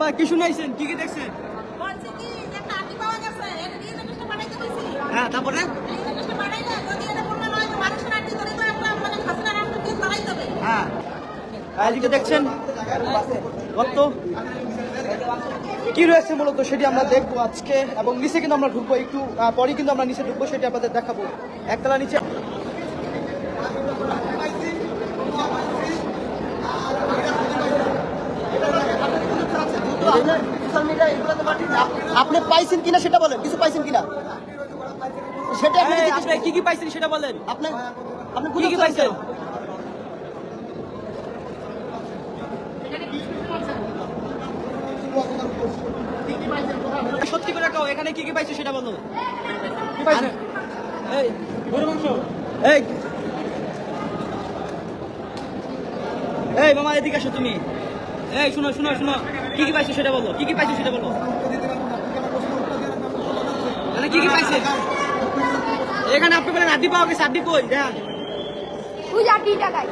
কি শুনাইছেন? কি কি দেখছেন? হ্যাঁ তারপরে? হয় মানে হ্যাঁ। দেখছেন? কি রয়েছে মূলত সেটি আমরা দেখব আজকে এবং নিচে কিন্তু আমরা ঢুকবো একটু পরে কিন্তু আমরা নিচে ঢুকবো সেটি আপনাদের দেখাবো। একতলা নিচে। আপনি পাইছেন কিনা সেটা বলেন কিছু পাইছেন কিনা? সেটা আপনি জিজ্ঞেস আপনি কি কি পাইছেন সেটা বলেন। আপনি আপনি কি কি পাইছেন? সত্যি করে কাও এখানে কি কি পাইছো সেটা বলো। কি পাইছে এই গরু মাংস। এই। এই মামা এদিকে আসো তুমি। এই শুনো শুনো শুনো। কি কি পাইছো সেটা বলো কি কি পাইছো সেটা বলো। কি কি পাইছে? এখানে আপনি বলেন আদি পাওয়া গেছে আড্ডি কই? দেখান। ওই যে আটটি টাকায়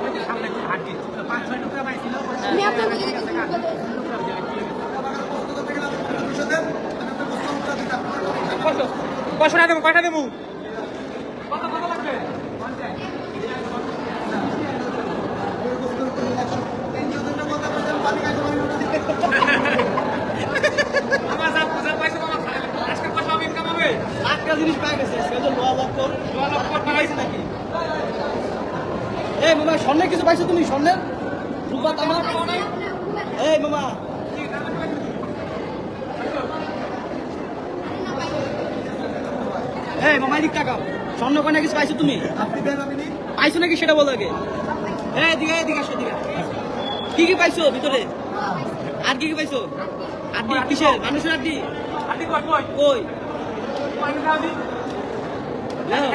আমি আপনাকে কয়শো দেবো কয়টা দেবো আমার যা যা পাইছে বাবা আজকে কয়শো হবে ইনকাম হবে একটা জিনিস পাই গেছে সেজন্য লোয়া লক্ষ লোয়া লক্ষ পাইছে নাকি এই মামা স্বর্ণের কিছু পাইছো তুমি? স্বর্ণের? রূপা তামা? এই মামা। এই মামা এদিক টাকাও স্বর্ণ কন্যা কিছু পাইছো তুমি? পাইছো নাকি সেটা বলো আগে। এই এদিকে এদিকে আসো এদিকে কি কি পাইছো ভিতরে? আর কি কি পাইছো? আড্ডি কিসের? মানুষের আড্ডি? কই।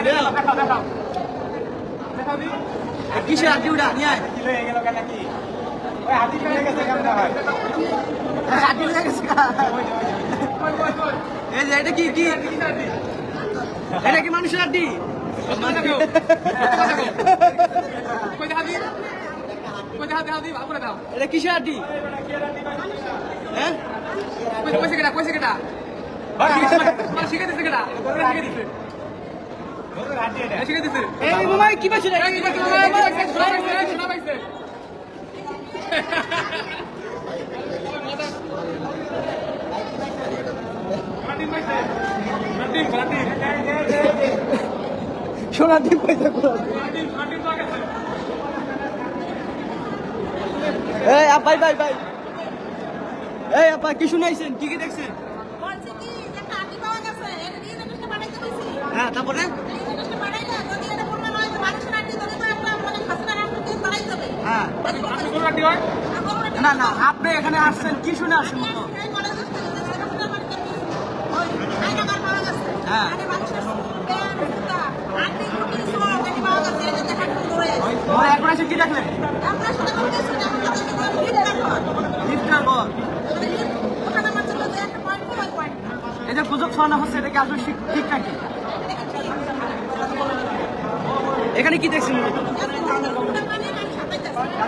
দেখাও দেখাও দেখাও কিসের আড্ডি উঠা নিয়ে আয়। হয়ে হাতি পেয়ে গেছে হয় উঠে গেছে গা। কই কই কই এই যে এটা কি কি? এটা কি মানুষের দাও এটা কিসের আড্ডি হ্যাঁ? কই কেটা কইছে কেটা? মানে শিখে দিছে কেটা? শিখে দিছে সোনার ডিম পাইছো কোথায়? মাটিন মাটিন তো গেছে এই আপ ভাই ভাই এই আপা কি শুনাইছেন? কি কি দেখছেন? বলছে কি যে একটা আটি পাওয়া গেছে এটা দিয়ে জিনিসটা পাঠাইতে দিছি হ্যাঁ তারপরে এই জিনিসটা পাঠাইলে যদি এটা প্রমাণ হয় যে মানুষের আটি ধরে তো একটা মানে খাসিনার আটি দিয়ে পাঠাইতে হবে হ্যাঁ আপনি কোন রাটি না না, আপনি এখানে আসছেন কি শুনে আসছেন? হ্যাঁ। এখন কি দেখলেন? এই যে গুজব হচ্ছে এটা কি আসলে ঠিক নাকি? এখানে কি দেখছেন